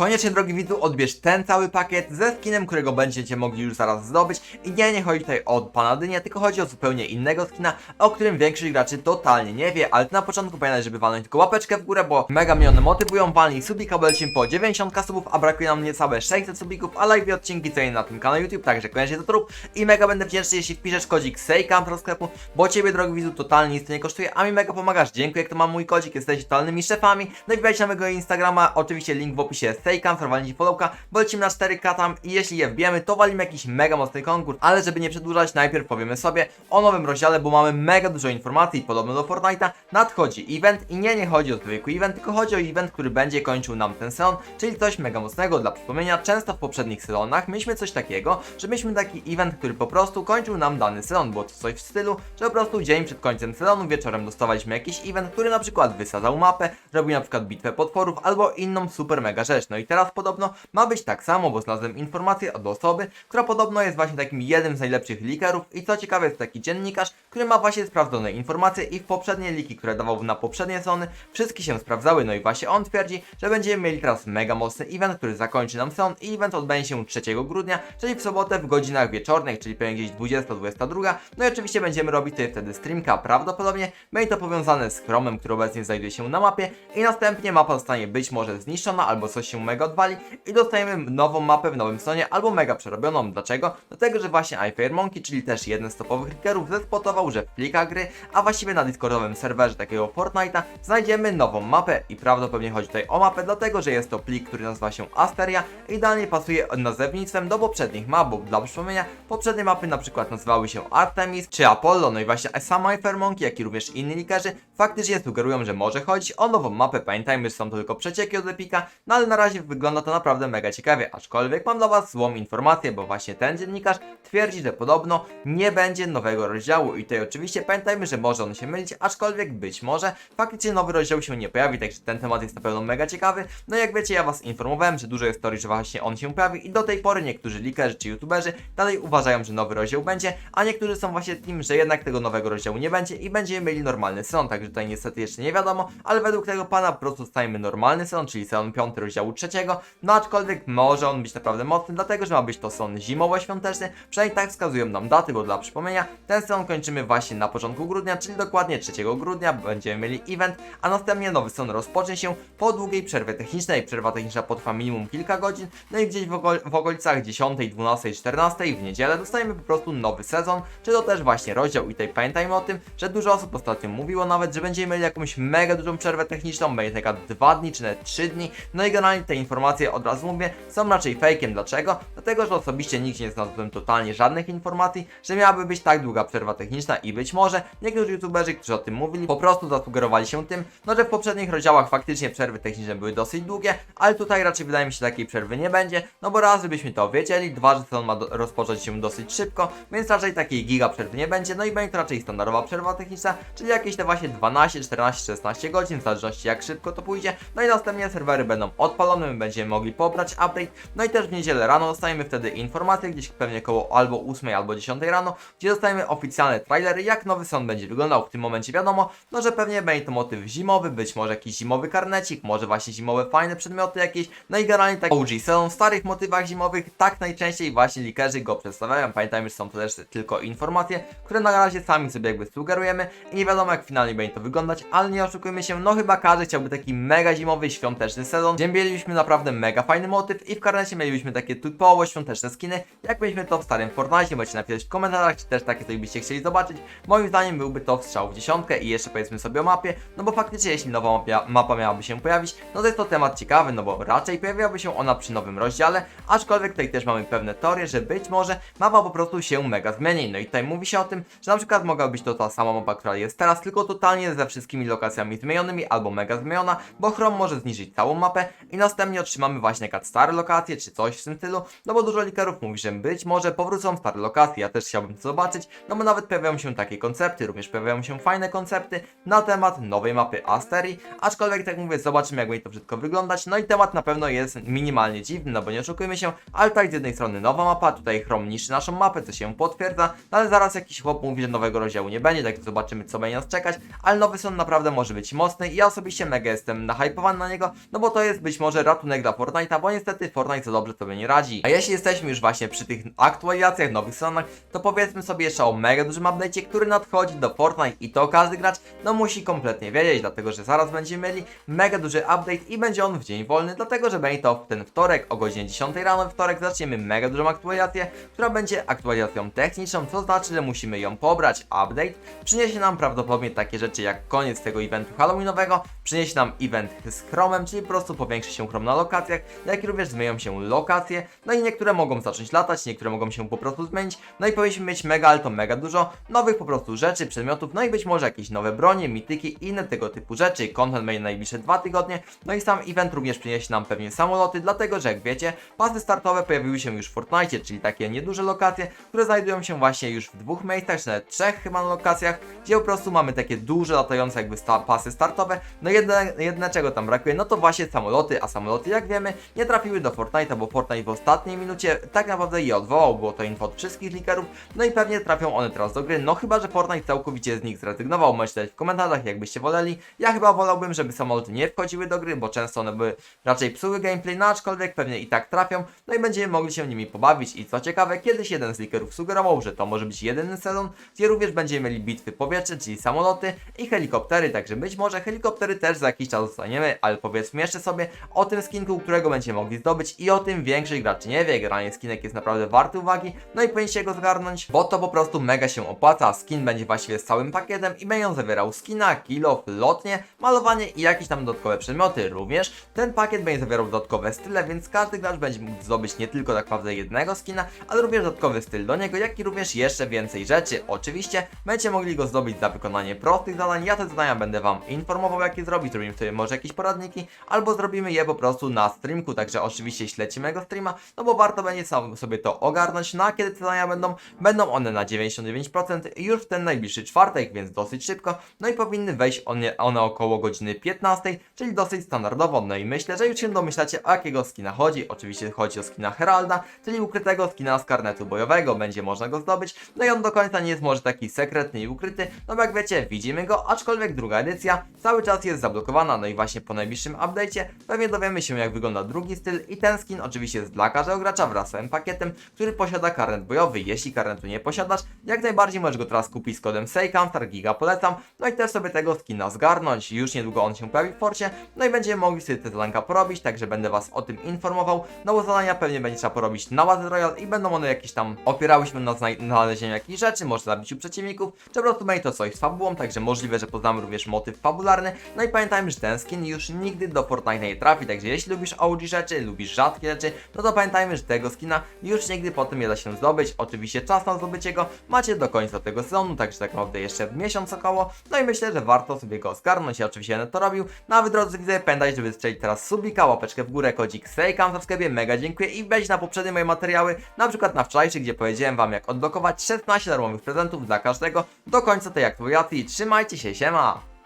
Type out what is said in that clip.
koniecznie drogi widzu odbierz ten cały pakiet ze skinem, którego będziecie mogli już zaraz zdobyć. I nie, nie chodzi tutaj o pana Dynię, tylko chodzi o zupełnie innego skina, o którym większość graczy totalnie nie wie, ale na początku pamiętaj, żeby walnąć tylko łapeczkę w górę, bo mega miliony motywują, walnij subika, bo lecimy po 90 subów, a brakuje nam niecałe 600 subików, a live odcinki co na tym kanale YouTube, także koniecznie to rób i mega będę wdzięczny, jeśli wpiszesz kodzik SEJKAMP do sklepu, bo ciebie drogi widzu totalnie nic to nie kosztuje, a mi mega pomagasz, dziękuję, kto ma mój kodzik, jesteście totalnymi szefami, no i wbijajcie na mojego Instagrama, oczywiście link w opisie SEJKAMP, walnijcie followka, bo lecimy na 4K tam i jeśli je wbijemy, to walimy jakiś mega mocny konkurs, ale żeby nie przedłużać, najpierw powiemy sobie o nowym rozdziale, bo mamy mega dużo informacji, podobno do Fortnite'a. Nadchodzi event i nie, nie chodzi o zwykły event, tylko chodzi o event, który będzie kończył nam ten sezon, czyli coś mega mocnego. Dla przypomnienia, często w poprzednich sezonach mieliśmy coś takiego, że mieliśmy taki event, który po prostu kończył nam dany sezon, było to coś w stylu, że po prostu dzień przed końcem sezonu wieczorem dostawaliśmy jakiś event, który na przykład wysadzał mapę, robił na przykład bitwę potworów albo inną super mega rzecz, no i teraz podobno ma być tak samo, bo znalazłem informację od osoby, która podobno jest właśnie takim jednym z najlepszych leakerów i co ciekawe jest taki dziennikarz, który ma właśnie sprawdzone informacje i w poprzednie liki, które dawał na poprzednie sezony, wszystkie się sprawdzały, no i właśnie on twierdzi, że będziemy mieli teraz mega mocny event, który zakończy nam sezon i event odbędzie się 3 grudnia, czyli w sobotę w godzinach wieczornych, czyli pewnie gdzieś 20-22, no i oczywiście będziemy robić sobie wtedy streamka, prawdopodobnie będzie to powiązane z Chromem, który obecnie znajduje się na mapie i następnie mapa zostanie być może zniszczona albo coś się mega odwali i dostajemy nową mapę w nowym sezonie albo mega przerobioną. Dlaczego? Dlatego, że właśnie iFairmonkey, czyli też jeden z topowych hackerów, zespotował, że w plikach gry, a właściwie na Discordowym serwerze takiego Fortnite'a znajdziemy nową mapę i prawdopodobnie chodzi tutaj o mapę, dlatego, że jest to plik, który nazywa się Asteria i idealnie pasuje nazewnictwem do poprzednich map, bo dla przypomnienia, poprzednie mapy na przykład nazywały się Artemis czy Apollo, no i właśnie sam iFairmonkey, jak i również inni likerzy faktycznie sugerują, że może chodzić o nową mapę, pamiętajmy, że są to tylko przecieki od Epika, no ale na razie wygląda to naprawdę mega ciekawie, aczkolwiek mam dla Was złą informację, bo właśnie ten dziennikarz twierdzi, że podobno nie będzie nowego rozdziału i tutaj oczywiście pamiętajmy, że może on się mylić, aczkolwiek być może faktycznie nowy rozdział się nie pojawi, także ten temat jest na pewno mega ciekawy, no jak wiecie, ja Was informowałem, że dużo jest teorii, że właśnie on się pojawi i do tej pory niektórzy likerzy czy youtuberzy dalej uważają, że nowy rozdział będzie, a niektórzy są właśnie tym, że jednak tego nowego rozdziału nie będzie i będziemy mieli normalny sezon, także tutaj niestety jeszcze nie wiadomo, ale według tego pana po prostu stajemy normalny sezon, czyli sezon 5 rozdziału trzeciego, no aczkolwiek może on być naprawdę mocny, dlatego że ma być to sezon zimowo-świąteczny, przynajmniej tak wskazują nam daty, bo dla przypomnienia, ten sezon kończymy właśnie na początku grudnia, czyli dokładnie 3 grudnia będziemy mieli event, a następnie nowy sezon rozpocznie się po długiej przerwie technicznej, przerwa techniczna potrwa minimum kilka godzin, no i gdzieś w, okol w okolicach 10, 12, 14 w niedzielę dostajemy po prostu nowy sezon, czy to też właśnie rozdział i tutaj pamiętajmy o tym, że dużo osób ostatnio mówiło nawet, że będziemy mieli jakąś mega dużą przerwę techniczną, będzie taka 2 dni czy nawet 3 dni, no i generalnie te informacje od razu mówię, są raczej fejkiem, dlaczego? Dlatego, że osobiście nigdzie nie znalazłem totalnie żadnych informacji, że miałaby być tak długa przerwa techniczna i być może niektórzy youtuberzy, którzy o tym mówili, po prostu zasugerowali się tym, no że w poprzednich rozdziałach faktycznie przerwy techniczne były dosyć długie, ale tutaj raczej wydaje mi się takiej przerwy nie będzie, no bo raz, żebyśmy to wiedzieli, dwa, że sezon ma rozpocząć się dosyć szybko, więc raczej takiej giga przerwy nie będzie, no i będzie to raczej standardowa przerwa techniczna, czyli jakieś te właśnie 12, 14, 16 godzin, w zależności jak szybko to pójdzie, no i następnie serwery będą odpalone, my będziemy mogli pobrać update, no i też w niedzielę rano dostajemy wtedy informacje, gdzieś pewnie koło albo 8 albo 10 rano, gdzie dostajemy oficjalne trailery, jak nowy sezon będzie wyglądał, w tym momencie wiadomo, no że pewnie będzie to motyw zimowy, być może jakiś zimowy karnecik, może właśnie zimowe fajne przedmioty jakieś, no i generalnie tak OG sezon w starych motywach zimowych, tak najczęściej właśnie likerzy go przedstawiają, pamiętajmy, że są to też tylko informacje, które na razie sami sobie jakby sugerujemy i nie wiadomo jak finalnie będzie to wyglądać, ale nie oszukujmy się, no chyba każdy chciałby taki mega zimowy, świąteczny sezon, gdzie mielibyśmy naprawdę mega fajny motyw i w karnecie mielibyśmy takie typowo świąteczne skiny, jak mieliśmy to w starym Fortnite, możecie napisać w komentarzach, czy też takie coś byście chcieli zobaczyć, moim zdaniem byłby to wstrzał w dziesiątkę i jeszcze powiedzmy sobie o mapie, no bo faktycznie jeśli nowa mapia, mapa miałaby się pojawić, no to jest to temat ciekawy, no bo raczej pojawiłaby się ona przy nowym rozdziale, aczkolwiek tutaj też mamy pewne teorie, że być może mapa po prostu się mega zmieni, no i tutaj mówi się o tym, że na przykład mogła być to ta sama mapa, która jest teraz, tylko totalnie ze wszystkimi lokacjami zmienionymi albo mega zmieniona, bo Chrome może zniżyć całą mapę i następnie otrzymamy właśnie jakieś stare lokacje, czy coś w tym stylu, no bo dużo likerów mówi, że być może powrócą stare lokacje, ja też chciałbym to zobaczyć, no bo nawet pojawiają się takie koncepty, również pojawiają się fajne koncepty na temat nowej mapy Asterii, aczkolwiek tak mówię, zobaczymy jak będzie to wszystko wyglądać, no i temat na pewno jest minimalnie dziwny, no bo nie oszukujmy się, ale tak z jednej strony nowa mapa, tutaj Chrome niszczy naszą mapę, co się potwierdza, no ale zaraz jakiś chłop mówi, że nowego rozdziału nie będzie, tak zobaczymy co będzie nas czekać, ale nowy sezon naprawdę może być mocny i ja osobiście mega jestem nahypowany na niego, no bo to jest być może ratunek dla Fortnite'a, bo niestety Fortnite za dobrze sobie nie radzi. A jeśli jesteśmy już właśnie przy tych aktualizacjach, nowych stronach, to powiedzmy sobie jeszcze o mega dużym update'cie, który nadchodzi do Fortnite i to każdy gracz no musi kompletnie wiedzieć, dlatego że zaraz będziemy mieli mega duży update i będzie on w dzień wolny, dlatego że będzie to w ten wtorek o godzinie 10 rano, wtorek zaczniemy mega dużą aktualizację, która będzie aktualizacją techniczną, co znaczy, że musimy ją pobrać. Update przyniesie nam prawdopodobnie takie rzeczy jak koniec tego eventu halloweenowego, przyniesie nam event z chromem, czyli po prostu powiększy się chrom na lokacjach, jak i również zmienią się lokacje, no i niektóre mogą zacząć latać, niektóre mogą się po prostu zmienić, no i powinniśmy mieć mega, ale to mega dużo nowych po prostu rzeczy, przedmiotów, no i być może jakieś nowe bronie, mityki i inne tego typu rzeczy. Content będzie najbliższe dwa tygodnie, no i sam event również przyniesie nam pewnie samoloty, dlatego że jak wiecie, pasy startowe pojawiły się już w Fortnite, czyli takie nieduże lokacje, które znajdują się właśnie już w dwóch miejscach, czy nawet trzech chyba lokacjach, gdzie po prostu mamy takie duże latające jakby sta pasy startowe. No jedne, jedne czego tam brakuje, no to właśnie samoloty, a samoloty jak wiemy nie trafiły do Fortnite'a, bo Fortnite w ostatniej minucie tak naprawdę je odwołał, było to info od wszystkich likerów, no i pewnie trafią one teraz do gry, no chyba, że Fortnite całkowicie z nich zrezygnował, dać w komentarzach jakbyście woleli. Ja chyba wolałbym, żeby samoloty nie wchodziły do gry, bo często one by raczej psuły gameplay, no aczkolwiek pewnie i tak trafią, no i będziemy mogli się nimi pobawić. I co ciekawe, kiedyś jeden z likerów sugerował, że to może być jedyny sezon, gdzie również będziemy mieli bitwy powietrzne, czyli samoloty i helikoptery, także być może helikoptery też za jakiś czas dostaniemy, ale powiedzmy jeszcze sobie o tym skinku, którego będziemy mogli zdobyć i o tym większość graczy nie wie, granie skinek jest naprawdę warty uwagi, no i powinniście go zgarnąć, bo to po prostu mega się opłaca, skin będzie właściwie z całym pakietem i będzie on zawierał skina, kilo, lotnie, malowanie i jakieś tam dodatkowe przedmioty, również ten pakiet będzie zawierał dodatkowe style, więc każdy gracz będzie mógł zdobyć nie tylko tak naprawdę jednego skina, ale również dodatkowy styl do niego, jak i również jeszcze więcej rzeczy. Oczywiście będziecie mogli go zdobyć za wykonanie prostych zadań, ja te zadania będę Wam informował jak je zrobić, zrobimy sobie może jakieś poradniki, albo zrobimy je po prostu na streamku, także oczywiście śledźcie mego streama, no bo warto będzie sam sobie to ogarnąć, no a kiedy te zadania będą, będą one na 99% już w ten najbliższy czwartek, więc dosyć szybko, no i powinny wejść one, one około godziny 15, czyli dosyć standardowo, no i myślę, że już się domyślacie o jakiego skina chodzi, oczywiście chodzi o skina Heralda, czyli ukrytego skina z karnetu bojowego, będzie można go zdobyć, no i on do końca nie jest może taki sekretny i ukryty, no bo jak wiecie, widzimy go, aczkolwiek druga edycja cały czas jest zablokowana, no i właśnie po najbliższym update'cie pewnie dowiemy się jak wygląda drugi styl i ten skin oczywiście jest dla każdego gracza wraz z całym pakietem, który posiada karnet bojowy, jeśli karnetu nie posiadasz, jak najbardziej możesz go teraz kupić z kodem SEJKAMSTAR, giga polecam, no i też sobie tego skina zgarnąć, już niedługo on się pojawi w forcie, no i będziemy mogli sobie te zadanka porobić, także będę was o tym informował, no bo zadania pewnie będzie trzeba porobić na Battle Royale i będą one jakieś tam opierały się na zna- znalezieniu jakichś rzeczy, może zabiciu przeciwników, czy po prostu będzie to coś z fabułą, także możliwe, że poznamy również motyw fabularny, no i pamiętajmy, że ten skin już nigdy do Fortnite nie trafi, także jeśli lubisz OG rzeczy, lubisz rzadkie rzeczy, no to pamiętajmy, że tego skina już nigdy potem nie da się zdobyć, oczywiście czas na zdobycie go macie do końca tego sezonu, także tak naprawdę jeszcze miesiąc około, no i myślę, że warto sobie go zgarnąć, ja oczywiście będę to robił, no wy drodzy widzę, pamiętajcie, żeby strzelić teraz subika, łapeczkę w górę, kodzik SEJKAM w sklepie, mega dziękuję i wejdź na poprzednie moje materiały, na przykład na wczorajszy, gdzie powiedziałem wam jak odblokować 16 darmowych prezentów dla każdego do końca tej aktualizacji, trzymajcie się, siema!